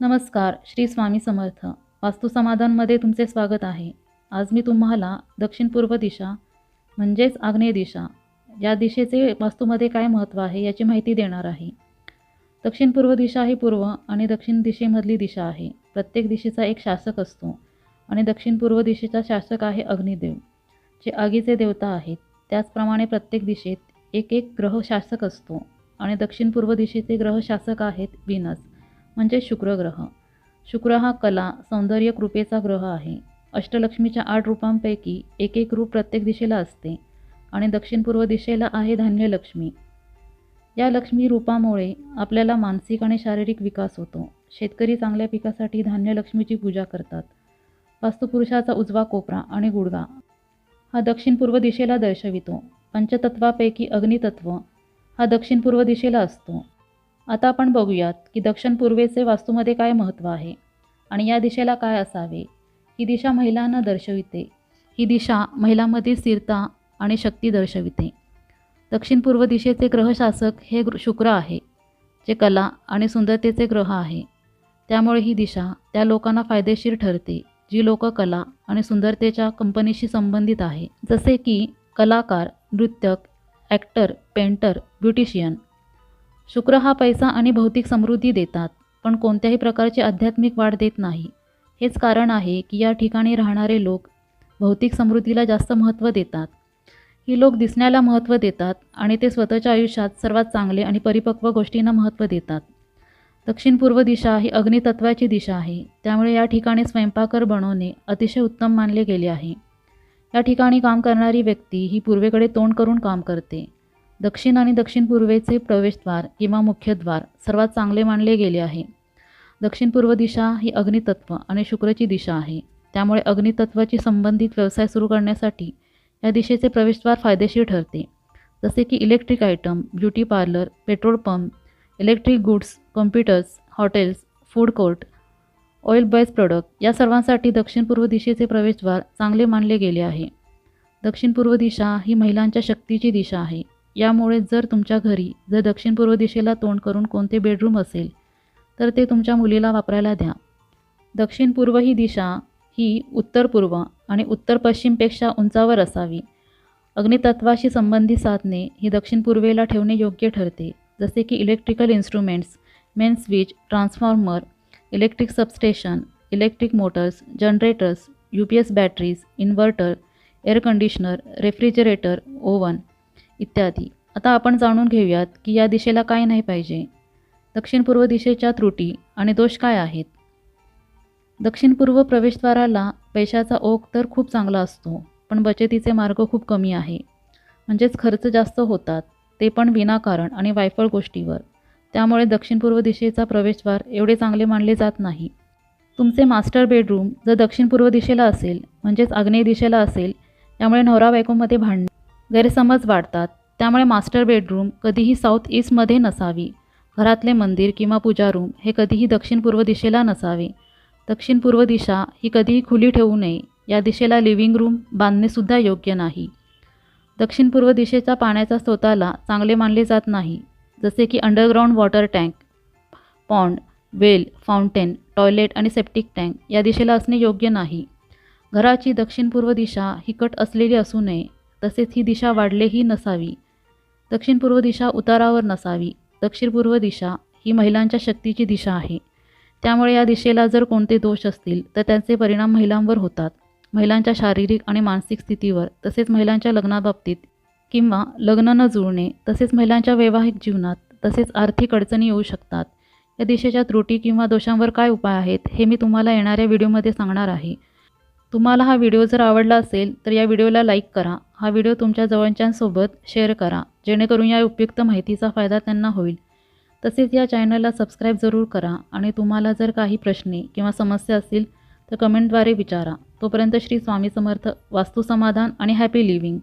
नमस्कार श्री स्वामी समर्थ. वास्तुसमाधानमध्ये तुमचे स्वागत आहे. आज मी तुम्हाला दक्षिण पूर्व दिशा म्हणजेच आग्नेय दिशा या दिशेचे वास्तूमध्ये काय महत्त्व आहे याची माहिती देणार आहे. दक्षिण पूर्व दिशा ही पूर्व आणि दक्षिण दिशेमधली दिशा आहे. प्रत्येक दिशेचा एक शासक असतो आणि दक्षिण पूर्व दिशेचा शासक आहे अग्निदेव जे आगीचे देवता आहेत. त्याचप्रमाणे प्रत्येक दिशेत एक एक ग्रह शासक असतो आणि दक्षिण पूर्व दिशेचे ग्रह शासक आहेत विनस. म्हणजे शुक्र ग्रह शुक्र हा कला सौंदर्य कृपेचा ग्रह आहे. अष्टलक्ष्मीच्या आठ रूपांपैकी एक एक रूप प्रत्येक दिशेला असते आणि दक्षिण पूर्व दिशेला आहे धान्यलक्ष्मी. या लक्ष्मी रूपामुळे आपल्याला मानसिक आणि शारीरिक विकास होतो. शेतकरी चांगल्या पिकासाठी धान्यलक्ष्मीची पूजा करतात. वास्तुपुरुषाचा उजवा कोपरा आणि गुडगा हा दक्षिण पूर्व दिशेला दर्शवितो. पंचतत्वापैकी अग्नितत्व हा दक्षिण पूर्व दिशेला असतो. आता आपण बघूयात की दक्षिण पूर्वेचे वास्तूमध्ये काय महत्त्व आहे आणि या दिशेला काय असावे? ही दिशा महिलांना दर्शविते. ही दिशा महिलांमध्ये स्थिरता आणि शक्ती दर्शविते. दक्षिण पूर्व दिशेचे ग्रहशासक हे शुक्र आहे जे कला आणि सुंदरतेचे ग्रह आहे. त्यामुळे ही दिशा त्या लोकांना फायदेशीर ठरते जी लोक कला आणि सुंदरतेच्या कंपनीशी संबंधित आहे. जसे की कलाकार नृत्यक ॲक्टर पेंटर ब्युटिशियन शुक्र हा पैसा आणि भौतिक समृद्धी देतात पण कोणत्याही प्रकारची आध्यात्मिक वाढ देत नाही. हेच कारण आहे की या ठिकाणी राहणारे लोक भौतिक समृद्धीला जास्त महत्त्व देतात. ही लोक दिसण्याला महत्त्व देतात आणि ते स्वतःच्या आयुष्यात सर्वात चांगले आणि परिपक्व गोष्टींना महत्त्व देतात. दक्षिण पूर्व दिशा ही अग्नितत्वाची दिशा आहे त्यामुळे या ठिकाणी स्वयंपाकर बनवणे अतिशय उत्तम मानले गेले आहे. या ठिकाणी काम करणारी व्यक्ती ही पूर्वेकडे तोंड करून काम करते. दक्षिण आणि दक्षिण पूर्वेचे प्रवेशद्वार किंवा मुख्यद्वार सर्वात चांगले मानले गेले आहे. दक्षिण पूर्व दिशा ही अग्नितत्व आणि शुक्रची दिशा आहे. त्यामुळे अग्नितत्वाची संबंधित व्यवसाय सुरू करण्यासाठी या दिशेचे प्रवेशद्वार फायदेशीर ठरते. जसे की electric item beauty parlour petrol pump electric goods computers hotels food court oil based product या सर्वांसाठी दक्षिण पूर्व दिशेचे प्रवेशद्वार चांगले मानले गेले आहे. दक्षिण पूर्व दिशा ही महिलांच्या शक्तीची दिशा आहे. यामुळे जर तुमच्या घरी जर दक्षिण पूर्व दिशेला तोंड करून कोणते बेडरूम असेल तर ते तुमच्या मुलीला वापरायला द्या. दक्षिण पूर्व ही दिशा ही उत्तर पूर्व आणि उत्तर पश्चिमपेक्षा उंचावर असावी. अग्नितत्वाशी संबंधित साधने ही दक्षिण पूर्वेला ठेवणे योग्य ठरते जसे की electrical instruments main switch transformer electric substation electric motors generators U P S batteries inverter air conditioner refrigerator oven इत्यादी. आता आपण जाणून घेऊयात की या दिशेला काय नाही पाहिजे. दक्षिण पूर्व दिशेच्या त्रुटी आणि दोष काय आहेत? दक्षिण पूर्व प्रवेशद्वाराला पैशाचा ओघ तर खूप चांगला असतो पण बचतीचे मार्ग खूप कमी आहे. म्हणजेच खर्च जास्त होतात ते पण विनाकारण आणि वायफळ गोष्टीवर. त्यामुळे दक्षिण पूर्व दिशेचा प्रवेशद्वार एवढे चांगले मानले जात नाही. तुमचे मास्टर बेडरूम जर दक्षिण पूर्व दिशेला असेल म्हणजेच आग्नेय दिशेला असेल त्यामुळे नवरा बायकोमध्ये भांडणे गैरसमज वाढतात. त्यामुळे मास्टर बेडरूम कधीही साऊथ ईस्टमध्ये नसावी. घरातले मंदिर किंवा पूजा रूम हे कधीही दक्षिण पूर्व दिशेला नसावे. दक्षिण पूर्व दिशा ही कधीही खुली ठेवू नये. या दिशेला लिव्हिंग रूम बांधणेसुद्धा योग्य नाही. दक्षिण पूर्व दिशेच्या पाण्याच्या स्रोताला चांगले मानले जात नाही. जसे की underground water tank pond well fountain toilet आणि सेप्टिक टँक या दिशेला असणे योग्य नाही. घराची दक्षिण पूर्व दिशा ही कट असलेली असू नये. तसेच ही दिशा वाढलेही नसावी. दक्षिण पूर्व दिशा उतारावर नसावी. दक्षिण पूर्व दिशा ही महिलांच्या शक्तीची दिशा आहे. त्यामुळे या दिशेला जर कोणते दोष असतील तर त्यांचे परिणाम महिलांवर होतात. महिलांच्या शारीरिक आणि मानसिक स्थितीवर तसेच महिलांच्या लग्नाबाबतीत किंवा लग्न न जुळणे तसेच महिलांच्या वैवाहिक जीवनात तसेच आर्थिक अडचणी येऊ शकतात. या दिशेच्या त्रुटी किंवा दोषांवर काय उपाय आहेत हे मी तुम्हाला येणाऱ्या व्हिडिओमध्ये सांगणार आहे. तुम्हाला हा व्हिडिओ जर आवडला असेल तर या व्हिडिओला लाईक करा. हा व्हिडिओ तुमच्या जवळच्यांसोबत शेअर करा. जेणेकरून या उपयुक्त माहितीचा फायदा त्यांना होईल. तसेच या चॅनलला सबस्क्राईब जरूर करा आणि तुम्हाला जर काही प्रश्ने किंवा समस्या असतील तर कमेंटद्वारे विचारा. तोपर्यंत श्री स्वामी समर्थ वास्तुसमाधान आणि हॅपी लिव्हिंग.